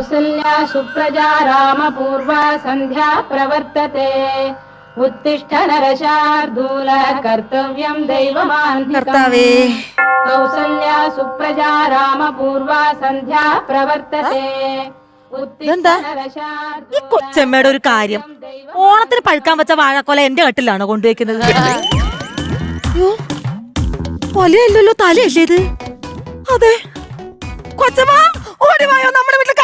कौसल्या सुप्रजा रामपूर्वा सन्ध्या प्रवर्तते उत्तिष्ठ नरशार्दूल कर्तव्यम् दैवमान्धिकम् കർത്താവേ कौसल्या सुप्रजा रामपूर्वा सन्ध्या प्रवर्तते उत्तिष्ठ ഇതെന്താ? ഈ नरशार्दूल കൊച്ചമ്മയുടെ ഒരു കാര്യം ഓണത്തിന് പഴുക്കാൻ വെച്ച വാഴക്കൊല എന്റെ കട്ടിലാണോ കൊണ്ടുവയ്ക്കുന്നത് അയ്യോ, കൊലയല്ലല്ലോ തലയല്ലേ ഇത് അതെ കൊച്ചമ്മ ഓടി വായോ നമ്മുടെ വീട്ടിൽ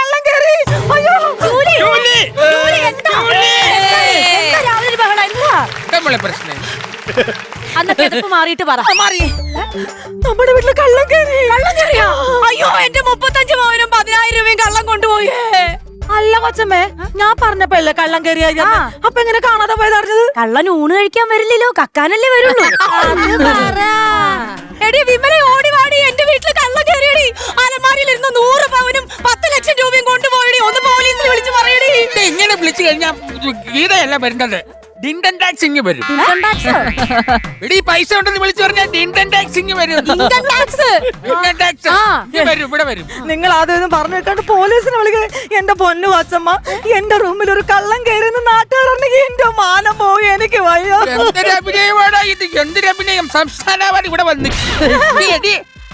നമ്മളെ പ്രശ്നം? അന്ന് കിടപ്പ് മാറിയിട്ട് പറ. മാറി. നമ്മുടെ വീട്ടിൽ കള്ളം കയറി കള്ളം കയറിയോ അയ്യോ എന്റെ മുപ്പത്തഞ്ച് പവനും പതിനായിരം രൂപയും കള്ളം കൊണ്ടുപോയേ. അല്ല കൊച്ചമ്മേ ഞാൻ പറഞ്ഞപ്പോഴല്ലേ കള്ളം കയറിയ അപ്പൊ എങ്ങനെ കാണാതെ പോയത് അറിഞ്ഞത്? കള്ളൻ ഊണ് കഴിക്കാൻ വരില്ലല്ലോ കക്കാനല്ലേ വരുള്ളൂ. എടി വിമല ഓടി വാടി എന്റെ വീട്ടിൽ കള്ളം കയറിയടി ഇരുന്ന് നൂറ് പവനും പത്ത് ലക്ഷം രൂപയും കൊണ്ടുപോയി ഒന്ന് പോലീസിൽ വിളിച്ചു പറയടി. ഇത് ഇങ്ങനെ വിളിച്ചു കഴിഞ്ഞാൽ ഗീതയല്ല വരേണ്ടത് ഡിൻഡൻ ടാക്സ് ഇങ്ങ് വരും. എടി പൈസ ഉണ്ടെന്ന് വിളിച്ചു പറഞ്ഞാൽ ഡിൻഡൻ ടാക്സ് ഇങ്ങ് വരും. ഡിൻഡൻ ടാക്സ്? ഇങ്ങ് വരും ഇവിടെ വരും. നിങ്ങൾ ആദ്യം പറഞ്ഞു വെക്കാണ്ട് പോലീസിനെ വിളിക്കുന്നത് എന്റെ പൊന്നു വാച്ചമ്മ എന്റെ റൂമിൽ ഒരു കള്ളം കയറുന്ന നാട്ടുകാരുണ്ടെങ്കിൽ എന്റെ മാനം പോയി. എനിക്ക് വയ്യ. ഇത്? സംസ്ഥാനമാണ് ഇവിടെ വന്ന്.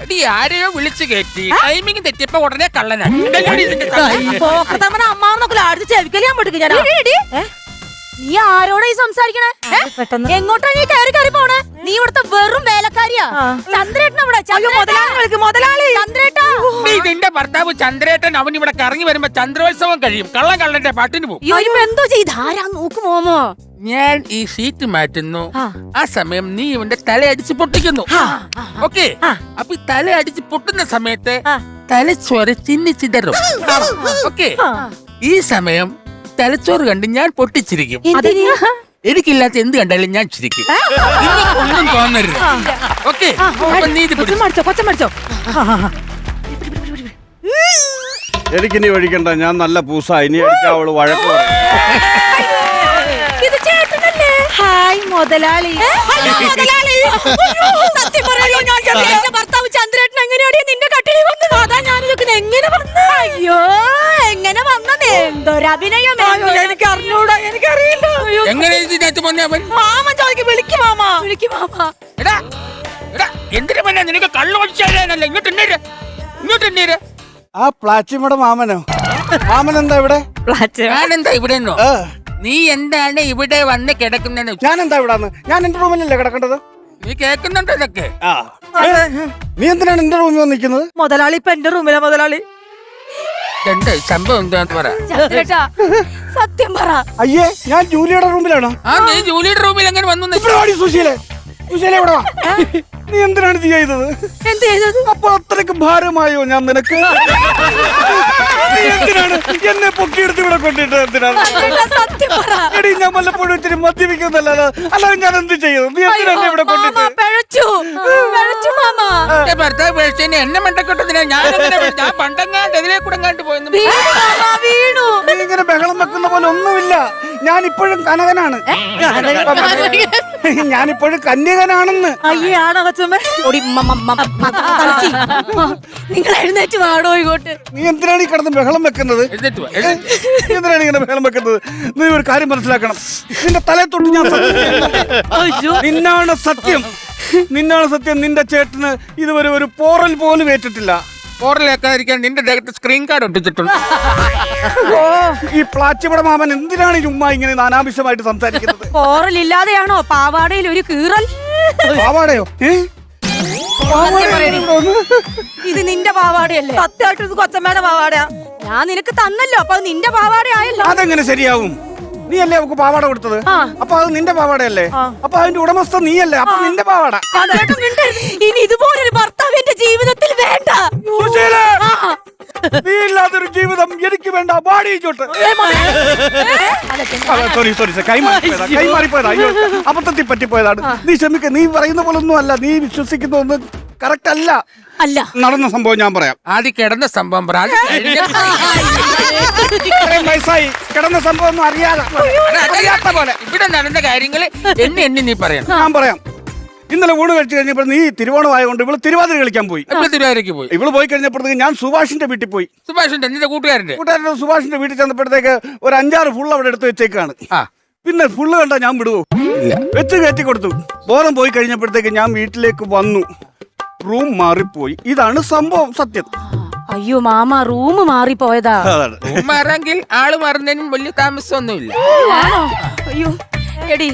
എടി ആരെയോ വിളിച്ചു കയറ്റി ടൈമിംഗ് തെറ്റിയപ്പോ ഉടനെ കള്ളനാണ് അമ്മാവെന്നൊക്കെ അടിച്ച് ചെവിക്കൽ ഞാൻ പഠിക്കും ഞാൻ നീ ആരോടാ ഈ സംസാരിക്കണേ? എങ്ങോട്ടാ നീ കയറി കയറി പോണേ? നീ ഇവിടുത്തെ വെറും വേലക്കാരിയാ. ആ. ചന്ദ്രേട്ടൻ ചന്ദ്രേട്ടാ. നിന്റെ ഭർത്താവ് ചന്ദ്രേട്ടൻ അവൻ ഇവിടെ കറങ്ങി വരുമ്പോ ചന്ദ്രോത്സവം കഴിയും. കള്ളം കള്ളന്റെ പാട്ടിന് പോകും. എന്തോ ചെയ്ത് ആരാ നോക്ക് മോമോ. ഞാൻ ഈ സീറ്റ് മാറ്റുന്നു. ആ. സമയം നീ ഇവന്റെ തല അടിച്ച് പൊട്ടിക്കുന്നു. ഓക്കെ? അപ്പൊ ഈ തല അടിച്ച് പൊട്ടുന്ന സമയത്ത് തലച്ചോര ചിന്നി ചിതറും. ഓക്കെ? ഈ സമയം തലച്ചോറ് കണ്ട് ഞാൻ പൊട്ടിച്ചിരിക്കും. എനിക്കില്ലാത്ത എന്ത് കണ്ടാലും ഞാൻ ചിരിക്കും. ഒന്നും തോന്നരുത്. ഓക്കെ എനിക്കിനി ഒഴിക്കണ്ട. ഞാൻ നല്ല പൂസ. ഇനി അവൾ വഴക്ക് ഹായ് മുതലാളി. മുതലാളി. സത്യം പറയല്ലോ ഞാൻ ഭർത്താവ് ചന്ദ്രേട്ടൻ എങ്ങനെയാടിയ നിന്റെ കട്ടിലിൽ വന്നത്? അതാ ഞാനിതൊക്കെ എങ്ങനെ വന്നു? അയ്യോ എനിക്ക് അറിഞ്ഞൂടാ എനിക്കറിയില്ല. അയ്യോ എങ്ങനെ ഇതിനകത്ത് വന്നേ അവൻ? മാമ ചോദിക്കും വിളിക്കും മാമ. വിളിക്കും മാമ. എടാ എടാ എന്തിനു പിന്നെ നിനക്ക് കള്ളു ഇങ്ങോട്ട് എണ്ണീര് ഇങ്ങോട്ട് എണ്ണീര്. ആ പ്ലാച്ചിമ്മയുടെ മാമനോ? മാമൻ എന്താ ഇവിടെ ഞാനെന്താ നീ എന്താണ് ഇവിടെ വന്ന് കിടക്കുന്നത് ഞാൻ എന്താ ഇവിടെ ഞാൻ എന്റെ റൂമിലല്ലേ കിടക്കേണ്ടത്? നീ കേൾക്കുന്നുണ്ടോ ഇതൊക്കെ? ആ. നീ എന്തിനാണ് എന്റെ റൂമിൽ വന്നിരിക്കുന്നത് മുതലാളി ഇപ്പൊ എന്റെ റൂമിലാ മുതലാളി. എന്ത് സംഭവം എന്താന്ന് പറ. ചന്ദ്രേട്ടാ സത്യം പറ. അയ്യേ ഞാൻ ജൂലിയുടെ റൂമിലാണോ? ആ നീ ജൂലിയുടെ റൂമിൽ എങ്ങനെ വന്നു എന്ന് ഇവിടെ വാടി സുശീലേ. സുശീല ഇവിടെ വാ. നീ എന്തിനാണ് ഇത് ചെയ്തത്? എന്ത് ചെയ്തത്? അപ്പൊ അത്രയ്ക്ക് ഭാരമായോ ഞാൻ നിനക്ക്? നീ എന്തിനാണ് എന്നെ പൊക്കിയെടുത്ത് ഇവിടെ കൊണ്ടിട്ട് എന്തിനാണ്? ചന്ദ്രേട്ടാ, സത്യം പറ. എടി ഞാൻ വല്ലപ്പോഴും ഇത്തിരി മദ്യപിക്കുന്നല്ലാതെ അല്ലാതെ ഞാൻ എന്ത് ചെയ്യുന്നു നീ എന്തിനാണ് ഇവിടെ മാമ കൊണ്ടിട്ട് പിഴച്ചു പിഴച്ചു മാമ. എന്റെ ഭർത്താവ് പേഴ്ചേനെ എന്നെ മണ്ടക്കെട്ടതിനാ. ഞാൻ അങ്ങനെ വിളിച്ചു. ഞാൻ പണ്ടങ്ങാണ്ട് എതിരെ കൂടെ അങ്ങാണ്ട് പോയെന്ന് വീണു മാമ വീണു. നീ ഇങ്ങനെ ബഹളം വെക്കുന്ന പോലെ ഒന്നുമില്ല. ഞാൻ ഇപ്പോഴും കനകനാണ് ഞാൻ ഇപ്പോഴും കന്യകനാണെന്ന്. അയ്യേ ആണോ കൊച്ചമ്മ? ഓടി മ- മ- മ- മ- തളിച്ചി. നിങ്ങൾ എഴുന്നേറ്റ് വാടോ ഇങ്ങോട്ട്. നീ എന്തിനാണ് ഈ കിടന്ന് ബഹളം വെക്കുന്നത്? എഴുന്നേറ്റ് വാ, എഴുന്നേറ്റ്. നീ എന്തിനാണ് ഇങ്ങനെ ബഹളം വെക്കുന്നത്? നീ ഒരു കാര്യം മനസ്സിലാക്കണം. നിന്റെ തലയെ തൊട്ട് ഞാൻ സത്യം ചെയ്യുന്നു. നിന്നാണ് സത്യം. നിന്നാണ് സത്യം നിന്റെ ചേട്ടന് ഇതുവരെ ഒരു പോറൽ പോലും ഏറ്റിട്ടില്ല. പോറലേക്കാതിരിക്കാൻ നിന്റെ ദേഹത്ത് സ്ക്രീൻ കാർഡ് ഒട്ടിച്ചിട്ടുണ്ട്. ഓ ഈ പ്ലാച്ചിമട മാമൻ എന്തിനാണ് ഈ ഉമ്മ ഇങ്ങനെ അനാവശ്യമായിട്ട് സംസാരിക്കുന്നത്? പോറലില്ലാതെയാണോ? പാവാടയിൽ ഒരു കീറൽ. പാവാടയോ? ഏ? പാവാടയോ? ഇത് നിന്റെ പാവാടയല്ലേ? സത്യമായിട്ട് ഇത് കൊച്ചമ്മേടെ പാവാടയാ. ഞാൻ നിനക്ക് തന്നല്ലോ അപ്പൊ അത് നിന്റെ പാവാട ആയല്ലോ അതെങ്ങനെ ശരിയാവും? നീ അല്ലേ അവക്ക് പാവാട കൊടുത്തത്? അപ്പൊ അത് നിന്റെ പാവാടയല്ലേ? അപ്പൊ അതിന്റെ ഉടമസ്ഥ നീയല്ലേ? അപ്പൊ നിന്റെ പാവാട. ഇനി ഇതുപോലൊരു ഭർത്താവ് എന്റെ ജീവിതത്തിൽ വേണ്ട! നീ ഇല്ലാത്തൊരു ജീവിതം എനിക്ക് വേണ്ട. ബാടി ചോട്ട് സോറി സോറി കൈമാറിപ്പോയതാ കൈമാറിപ്പോയതാ. അബദ്ധത്തിൽ പറ്റിപ്പോയതാണ്. നീ ക്ഷമിക്ക നീ പറയുന്ന പോലൊന്നും അല്ല. നീ വിശ്വസിക്കുന്ന ഒന്നും കറക്റ്റ് അല്ല. അല്ല. നടന്ന സംഭവം ഞാൻ പറയാം. ആദ്യം കിടന്ന സംഭവം പറ. അത് കഴിഞ്ഞിട്ട് ഇത്രയും വയസ്സായി. കിടന്ന സംഭവം ഒന്നും അറിയാതെ അറിയാത്ത പോലെ. ഇവിടെ നടന്ന കാര്യങ്ങൾ എന്നെ എന്നെ നീ പറയണം. ഞാൻ പറയാം. ഇന്നലെ ഊണ് കഴിച്ചു കഴിഞ്ഞപ്പോൾ നീ തിരുവോണമായതുകൊണ്ട് ഇവൾ തിരുവാതിര കളിക്കാൻ പോയി. നമ്മൾ തിരുവാതിരക്ക് പോയി? ഇവൾ പോയി കഴിഞ്ഞപ്പോഴത്തേക്ക് ഞാൻ സുഭാഷിന്റെ വീട്ടിൽ പോയി. സുഭാഷിന്റെ നിന്റെ കൂട്ടുകാരന്റെ? കൂട്ടുകാരന്റെ സുഭാഷിന്റെ വീട്ടിൽ ചെന്നപ്പോഴത്തേക്ക് ഒരു അഞ്ചാറ് ഫുൾ അവിടെ എടുത്ത് വെച്ചേക്കാണ്. ആ. പിന്നെ ഫുള്ള് കണ്ടാ ഞാൻ വിടുവോ? വെച്ച് കയറ്റി കൊടുത്തു. ബോധം പോയി കഴിഞ്ഞപ്പോഴത്തേക്ക് ഞാൻ വീട്ടിലേക്ക് വന്നു. റൂം മാറിപ്പോയി. ഇതാണ് സംഭവം സത്യം. അയ്യോ മാമ റൂം മാറിപ്പോയതാ. അതാണ്. മാറാങ്കിൽ ആൾ മാറുന്നതിനും വലിയ താമസമൊന്നുമില്ല. അയ്യോ എടി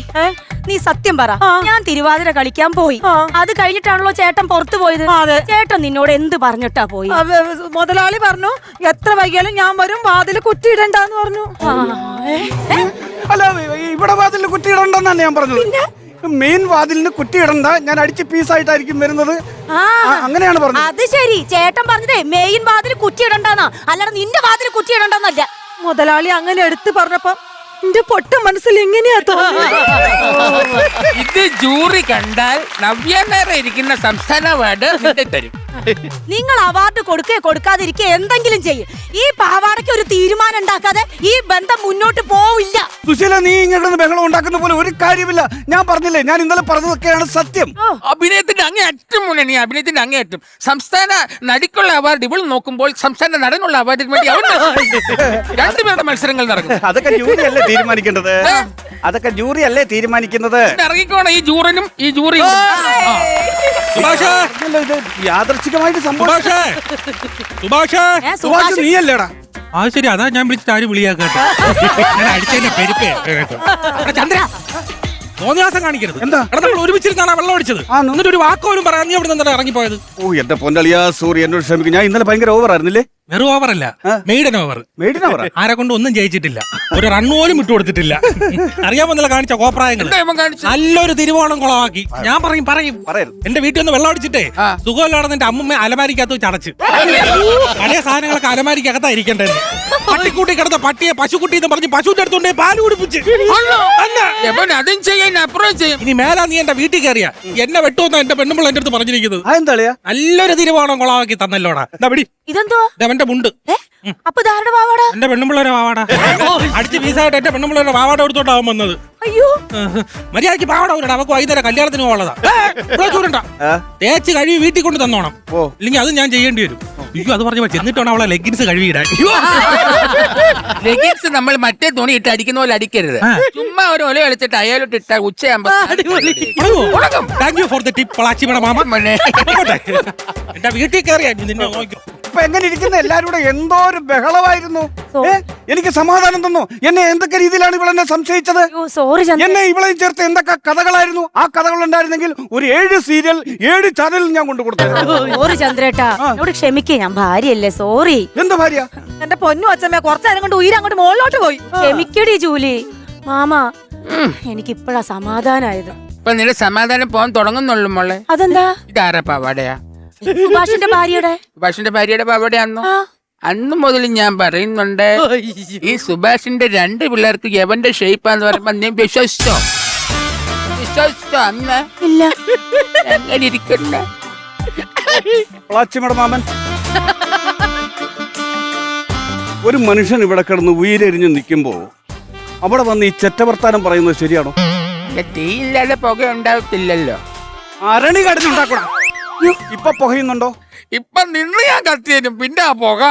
നീ സത്യം പറ. ഞാൻ തിരുവാതിര കളിക്കാൻ പോയി. അത് കഴിഞ്ഞിട്ടാണല്ലോ ചേട്ടൻ പുറത്തു പോയത്. ചേട്ടൻ നിന്നോട് എന്ത് പറഞ്ഞിട്ടാ പോയി? മുതലാളി പറഞ്ഞു എത്ര വൈകിയാലും ഞാൻ വരും വാതിൽ കുറ്റിയിടണ്ടെന്ന് പറഞ്ഞു? അല്ല ഇവിടെ വാതിൽ കുറ്റിയിടണ്ടെന്നാണ് ഞാൻ പറഞ്ഞത്. മെയിൻ വാതിലിന് കുറ്റിയിടണ്ട ഞാൻ അടിച്ച് പീസായിട്ടായിരിക്കും വരുന്നത്. ആ, അങ്ങനെയാണ് പറഞ്ഞത്. അത് ശരി. ചേട്ടൻ പറഞ്ഞതേ മെയിൻ വാതിൽ കുറ്റിയിടണ്ടെന്നാ അല്ലാതെ നിന്റെ വാതിൽ കുറ്റിയിടണ്ടെന്നല്ല മുതലാളി അങ്ങനെ എടുത്തു പറഞ്ഞപ്പോ എന്റെ പൊട്ട മനസ്സിൽ എങ്ങനെയാ തോന്നുന്നത് ഇത് ജൂറി കണ്ടാൽ നവ്യ നേരെ ഇരിക്കുന്ന സംസ്ഥാന വാർഡ് നിന്റെ തരും. നിങ്ങൾ അവാർഡ് കൊടുക്കേ കൊടുക്കാതിരിക്കെ എന്തെങ്കിലും ചെയ്യും. ഈ പാവാടയ്ക്ക് ഒരു തീരുമാനം ഉണ്ടാക്കാതെ ഈ ബന്ധം മുന്നോട്ട് പോവില്ല. സുശീല നീ ഇങ്ങോട്ട് ബഹളം ഉണ്ടാക്കുന്ന പോലെ ഒരു കാര്യമില്ല. ഞാൻ പറഞ്ഞില്ലേ ഞാൻ ഇന്നലെ പറഞ്ഞതൊക്കെയാണ് സത്യം. അഭിനയത്തിന്റെ അങ്ങേ അറ്റം മുന്നണി അഭിനയത്തിന്റെ അങ്ങേ അറ്റം സംസ്ഥാന നടിക്കുള്ള അവാർഡ് ഇവൾ നോക്കുമ്പോൾ സംസ്ഥാന നടനുള്ള അവാർഡിന് വേണ്ടി അവൻ. രണ്ടുപേരുടെ മത്സരങ്ങൾ നടക്കും അതൊക്കെ ജൂറി അല്ലേ തീരുമാനിക്കേണ്ടത്? അതൊക്കെ ജൂറി അല്ലേ തീരുമാനിക്കുന്നത്? ഇറങ്ങിക്കോണം ഈ ജൂറിനും ഈ ജൂറിയും സുഭാഷേ! അല്ല, ഇത് യാദർച്ഛികമായിട്ട് സംഭവം സുഭാഷേ! സുഭാഷേ! ഏ, സുഭാഷ് സുഭാഷ്? നീയല്ലേടാ? ആ ശരി അതാ ഞാൻ വിളിച്ചിട്ട് ആര് വിളിയാക്കട്ടെ ഞാൻ അടിച്ചതിന്റെ പെരുപ്പേ. കേട്ടോ. എടാ ചന്ദ്ര തോന്നിയാസം കാണിക്കരുത്. എന്താ? എടാ നമ്മൾ ഒരുമിച്ചിരുന്നാണ് വെള്ളം അടിച്ചത്? എന്നിട്ട് ഒരു വാക്കോലും പറയാൻ നീ അവിടെ ഇറങ്ങിപ്പോയത്? ഓ എന്റെ പൊന്നളിയാ സോറി എന്നോട് ക്ഷമിക്കും. ഞാൻ ഇന്നലെ ഭയങ്കര ഓവർ ആയിരുന്നില്ലേ? വെറും ഓവർ അല്ല. മെയ്ഡൻ ഓവർ മേടിനാ പറ ആരെ കൊണ്ട് ഒന്നും ജയിച്ചിട്ടില്ല. ഒരു റൺ പോലും വിട്ടു കൊടുത്തിട്ടില്ല. അറിയാമെന്നല്ല കാണിച്ച കോപ്രായങ്ങൾ നല്ലൊരു തിരുവോണം കുളമാക്കി. ഞാൻ പറയും പറയും. എന്റെ വീട്ടിൽ ഒന്ന് വെള്ളം അടിച്ചിട്ടേ സുഖമല്ലാതെ എന്റെ അമ്മമ്മ അലമാരിക്കകത്ത് വെച്ച് അടച്ച്. പഴയ സാധനങ്ങളൊക്കെ അലമാരിക്കകത്താ ഇരിക്കേണ്ടത്. പട്ടിക്കൂട്ടി കിടന്ന പട്ടിയെ പശുക്കുട്ടി എന്ന് പറഞ്ഞ് പശുവിന്റെ അടുത്തുണ്ടേ പാൽ കുടിപ്പിച്ച്. അതും ചെയ്യാൻ അപ്പുറം ചെയ്യും. ഇനി മേലാ നീ എന്റെ വീട്ടിൽ കയറിയ. എന്നെ വെട്ടുമെന്ന എന്റെ പെണ്ണുമ്പോൾ എന്റെ അടുത്ത് പറഞ്ഞിരിക്കുന്നത്. നല്ലൊരു തിരുവോണം കുളമാക്കി തന്നല്ലോടാ. ഇതെന്തോ? അവന്റെ മുണ്ട്. അപ്പൊ ധാരണ പാവാട എന്റെ പെണ്ണുമ്പിള്ളേരെ പാവാട അടിച്ച് പീസായിട്ട് എന്റെ പെണ്ണുമ്പിള്ളേരെ വാവാട എടുത്തോണ്ടാവും വന്നത്. അയ്യോ. മര്യാദയ്ക്ക് മര്യാദയ്ക്ക് പാവാട ഊരണ്ട അവക്ക് വൈകുന്നേരം കല്യാണത്തിന് പോകാനുള്ളതാ ചൂരണ്ട? തേച്ച് കഴുകി വീട്ടിൽ കൊണ്ട് തന്നോണം. ഇല്ലെങ്കിൽ അത് ഞാൻ ചെയ്യേണ്ടി വരും. അയ്യോ അത് പറഞ്ഞ ചെന്നിട്ടാണ് അവളെ ലെഗിൻസ് കഴുകിയിടാൻ. ലെഗിൻസ് നമ്മൾ മറ്റേ തുണി ഇട്ട് അടിക്കുന്ന പോലെ അടിക്കരുത്. ചുമ്മാ ഒരു ഒല കളിച്ചിട്ട് അയാലോട്ട് ഇട്ട ഉച്ചയാകുമ്പോ thank you for the tip mama. എന്റെ വീട്ടിൽ കയറിയാ നീ നിന്നെ നോക്കിയോ ഇപ്പൊ എങ്ങനെ ഇരിക്കുന്ന? എല്ലാരും കൂടെ എന്തോ ഒരു ബഹളമായിരുന്നു. ഏ? എനിക്ക് സമാധാനം തന്നു. എന്നെ എന്തൊക്കെ രീതിയിലാണ് ഇവൾ എന്നെ സംശയിച്ചത്? അയ്യോ സോറി ചന്ദ്ര എന്നെ ഇവളെയും ചേർത്ത് എന്തൊക്കെ കഥകളായിരുന്നു? ആ കഥകൾ ഉണ്ടായിരുന്നെങ്കിൽ ഒരു ഏഴ് സീരിയൽ ഏഴ് ചാനലിൽ ഞാൻ കൊണ്ടു കൊടുത്തു സോറി ചന്ദ്രേട്ടാ. എന്നോട് ക്ഷമിക്കേ ഞാൻ ഭാര്യയല്ലേ സോറി എന്താ ഭാര്യ? എന്റെ പൊന്നു അച്ഛമ്മ കുറച്ചേരം കൊണ്ട് ഉയരം അങ്ങോട്ട് മുകളിലോട്ട് പോയി. ക്ഷമിക്കടി ജൂലി. മാമ എനിക്ക് ഇപ്പഴാ സമാധാനായത്. ഇപ്പൊ നിന്റെ സമാധാനം പോകാൻ തുടങ്ങുന്നുള്ളൂ മോളെ. അതെന്താ? ഇതാരാ പാവാടയാ? സുഭാഷിന്റെ ഭാര്യയുടെ? സുഭാഷിന്റെ ഭാര്യയുടെ. അന്ന്? മുതൽ ഞാൻ പറയുന്നുണ്ട് ഈ സുഭാഷിന്റെ രണ്ട് പിള്ളേർക്ക് യവന്റെ ഷേപ്പാന്ന് പറയുമ്പോ നീ വിശ്വസിച്ചോ? വിശ്വസിച്ചോ അന്ന്? ഇല്ല. എങ്ങനെ ഇരിക്കണ്ട? മാമൻ. ഒരു മനുഷ്യൻ ഇവിടെ കിടന്ന് ഉയരെരിഞ്ഞ് നിൽക്കുമ്പോ അവിടെ വന്ന് ഈ ചെറ്റവർത്താനം പറയുന്നത് ശരിയാണോ? തീയില്ലാതെ പുക ഉണ്ടാകത്തില്ലല്ലോ അരണി കടന്നുണ്ടാക്കണം ഇപ്പൊ പുകയുന്നുണ്ടോ? ഇപ്പൊ നിന്ന് ഞാൻ കത്തിയതിനും പിന്നെ ആ പുക.